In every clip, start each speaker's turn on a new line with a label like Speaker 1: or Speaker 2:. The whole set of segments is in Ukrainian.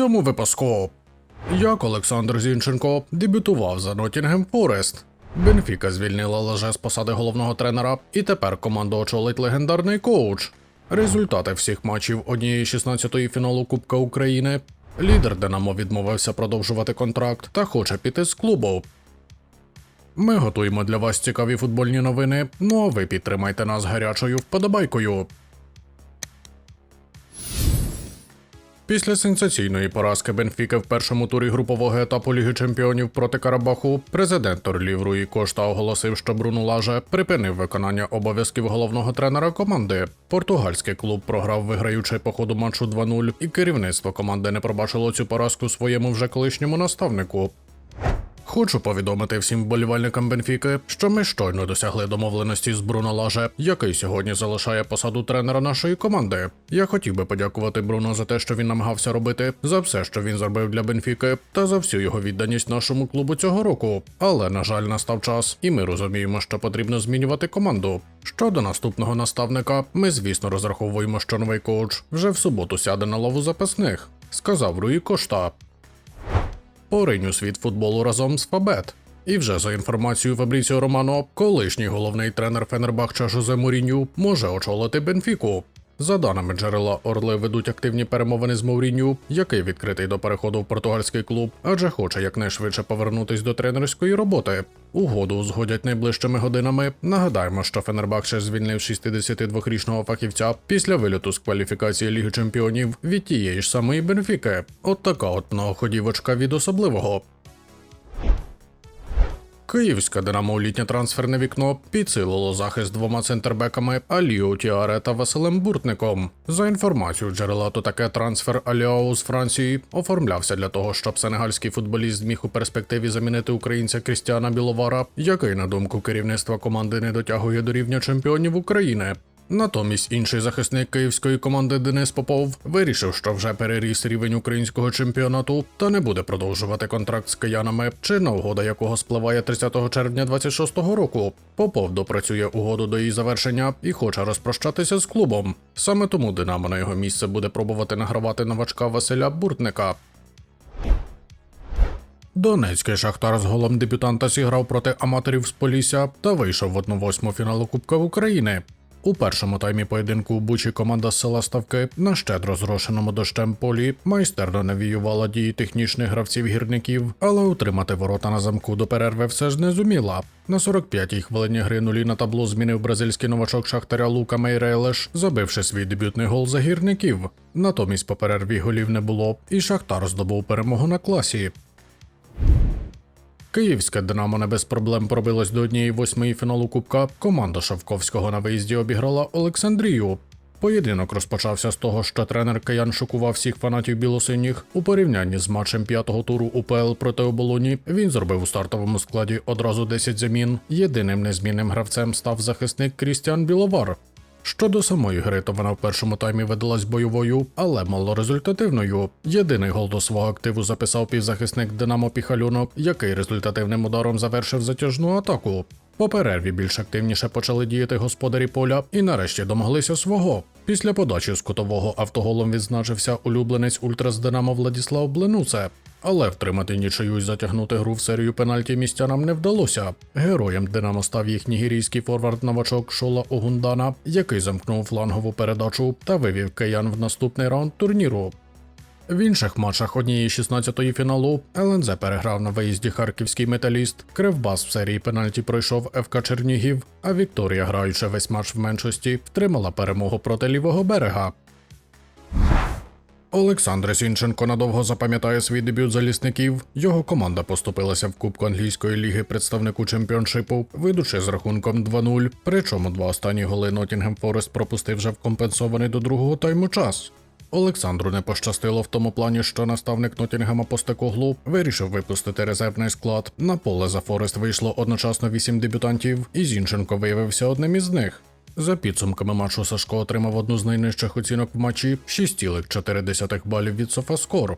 Speaker 1: цьому випуску. Як Олександр Зінченко дебютував за Нотінгем Форест. Бенфіка звільнила лаже з посади головного тренера, і тепер команду очолить легендарний коуч. Результати всіх матчів однієї 16-ї фіналу Кубка України. Лідер Динамо відмовився продовжувати контракт та хоче піти з клубу. Ми готуємо для вас цікаві футбольні новини. Ну а ви підтримайте нас гарячою вподобайкою. Після сенсаційної поразки Бенфіки в першому турі групового етапу Ліги Чемпіонів проти Карабаху, президент Орлів Руї Кошта оголосив, що Бруно Лаже припинив виконання обов'язків головного тренера команди. Португальський клуб програв, виграючи по ходу матчу 2-0, і керівництво команди не пробачило цю поразку своєму вже колишньому наставнику. Хочу повідомити всім вболівальникам Бенфіки, що ми щойно досягли домовленості з Бруно Лаже, який сьогодні залишає посаду тренера нашої команди. Я хотів би подякувати Бруно за те, що він намагався робити, за все, що він зробив для Бенфіки, та за всю його відданість нашому клубу цього року. Але на жаль, настав час, і ми розуміємо, що потрібно змінювати команду. Щодо наступного наставника, ми звісно розраховуємо, що новий коуч вже в суботу сяде на лаву запасних, сказав Руї Кошта. Поринь у світ футболу разом з Фабет. І вже за інформацією Фабріціо Романо, колишній головний тренер Фенербахча Жозе Муріню може очолити Бенфіку. За даними джерела, Орли ведуть активні перемовини з Мауріню, який відкритий до переходу в португальський клуб, адже хоче якнайшвидше повернутись до тренерської роботи. Угоду узгодять найближчими годинами. Нагадаємо, що Фенербахче звільнив 62-річного фахівця після вильоту з кваліфікації Ліги Чемпіонів від тієї ж самої Бенфіки. От така от многоходівочка від особливого. Київська Динамо літнє трансферне вікно підсилило захист двома центрбеками Аліо Тіаре та Василем Буртником. За інформацією джерела, то таке трансфер Аліау з Франції оформлявся для того, щоб сенегальський футболіст зміг у перспективі замінити українця Крістіана Біловара, який, на думку керівництва команди, не дотягує до рівня чемпіонів України. Натомість інший захисник київської команди Денис Попов вирішив, що вже переріс рівень українського чемпіонату та не буде продовжувати контракт з киянами, чинна угода якого спливає 30 червня 26-го року. Попов допрацює угоду до її завершення і хоче розпрощатися з клубом. Саме тому Динамо на його місце буде пробувати награвати новачка Василя Буртника. Донецький шахтар з голом дебютанта зіграв проти аматорів з Полісся та вийшов в 1-8 фіналу Кубка України. У першому таймі поєдинку Бучі команда з села Ставки на щедро зрошеному дощем полі майстерно навіювала дії технічних гравців гірників, але утримати ворота на замку до перерви все ж не зуміла. На 45-й хвилині гри нулі на табло змінив бразильський новачок Шахтаря Лука Мейрелеш, забивши свій дебютний гол за гірників. Натомість по перерві голів не було, і Шахтар здобув перемогу на класі. Київське Динамо не без проблем пробилось до однієї восьмої фіналу Кубка. Команда Шавковського на виїзді обіграла Олександрію. Поєдинок розпочався з того, що тренер Киян шокував всіх фанатів білосиніх. У порівнянні з матчем п'ятого туру УПЛ проти оболоні він зробив у стартовому складі одразу 10 замін. Єдиним незмінним гравцем став захисник Крістіан Біловар. Щодо самої гри, то вона в першому таймі видалась бойовою, але малорезультативною. Єдиний гол до свого активу записав півзахисник Динамо Піхалюнок, який результативним ударом завершив затяжну атаку. По перерві більш активніше почали діяти господарі поля і нарешті домоглися свого. Після подачі з кутового автоголом відзначився улюбленець ультрас Динамо Владіслав Бленуце. Але втримати нічию і затягнути гру в серію пенальті містянам не вдалося. Героєм Динамо став їх нігерійський форвард-новачок Шола Огундана, який замкнув флангову передачу та вивів киян в наступний раунд турніру. В інших матчах однієї 16-ї фіналу ЛНЗ переграв на виїзді харківський металіст. Кривбас в серії пенальті пройшов ФК Чернігів, а Вікторія, граючи весь матч в меншості, втримала перемогу проти лівого берега. Олександр Сінченко надовго запам'ятає свій дебют залісників. Його команда поступилася в Кубку англійської ліги представнику чемпіоншипу, ведучи з рахунком 2-0. Причому два останні голи Нотінгем Форест пропустив вже в компенсований до другого тайму час. Олександру не пощастило в тому плані, що наставник Нотінгема Постекоглу вирішив випустити резервний склад. На поле за Форест вийшло одночасно вісім дебютантів, і Зінченко виявився одним із них. За підсумками матчу Сашко отримав одну з найнижчих оцінок в матчі 6,4 балів від Софаскор.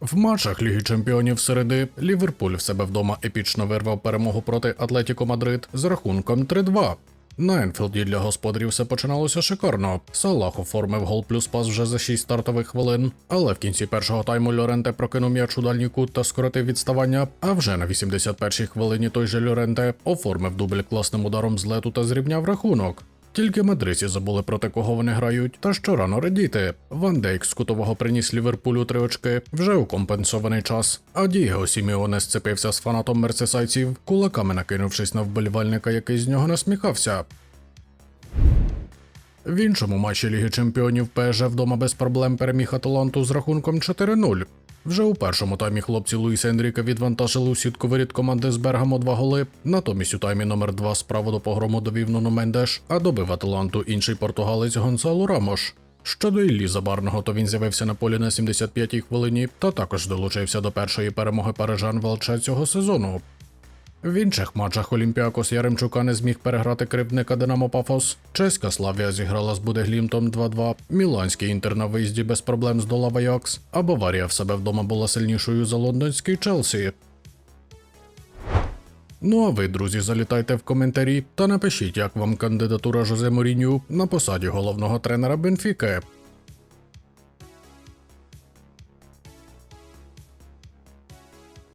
Speaker 1: В матчах Ліги Чемпіонів середи Ліверпуль в себе вдома епічно вирвав перемогу проти Атлетіко Мадрид з рахунком 3-2. На Енфілді для господарів все починалося шикарно. Салах оформив гол плюс пас вже за 6 стартових хвилин. Але в кінці першого тайму Льоренте прокинув м'яч у дальній кут та скоротив відставання. А вже на 81-й хвилині той же Льоренте оформив дубль класним ударом з лету та зрівняв рахунок. Тільки мадрисі забули проти кого вони грають, та що рано радіти. Ван Дейк з кутового приніс Ліверпулю три очки вже у компенсований час. А Дієго Сіміоне сцепився з фанатом мерсесайців, кулаками накинувшись на вболівальника, який з нього насміхався. В іншому матчі Ліги Чемпіонів ПСЖ вдома без проблем переміг Аталанту з рахунком 4-0. Вже у першому таймі хлопці Луїса Енріка відвантажили у сітку рід команди з Бергамо два голи. Натомість у таймі номер 2 справу до погрому довів Нуну Мендеш, а добив Аталанту інший португалець Гонсалу Рамош. Щодо Іллі Забарного, то він з'явився на полі на 75-й хвилині та також долучився до першої перемоги парижан Велча цього сезону. В інших матчах Олімпіакос Яремчука не зміг переграти кривдника Динамо Пафос. Чеська Славія зіграла з Будеглімтом 2-2. Міланський інтер на виїзді без проблем здолав Аякс, а Баварія в себе вдома була сильнішою за лондонський Челсі. Ну а ви, друзі, залітайте в коментарі та напишіть, як вам кандидатура Жозе Моріню на посаді головного тренера Бенфіки.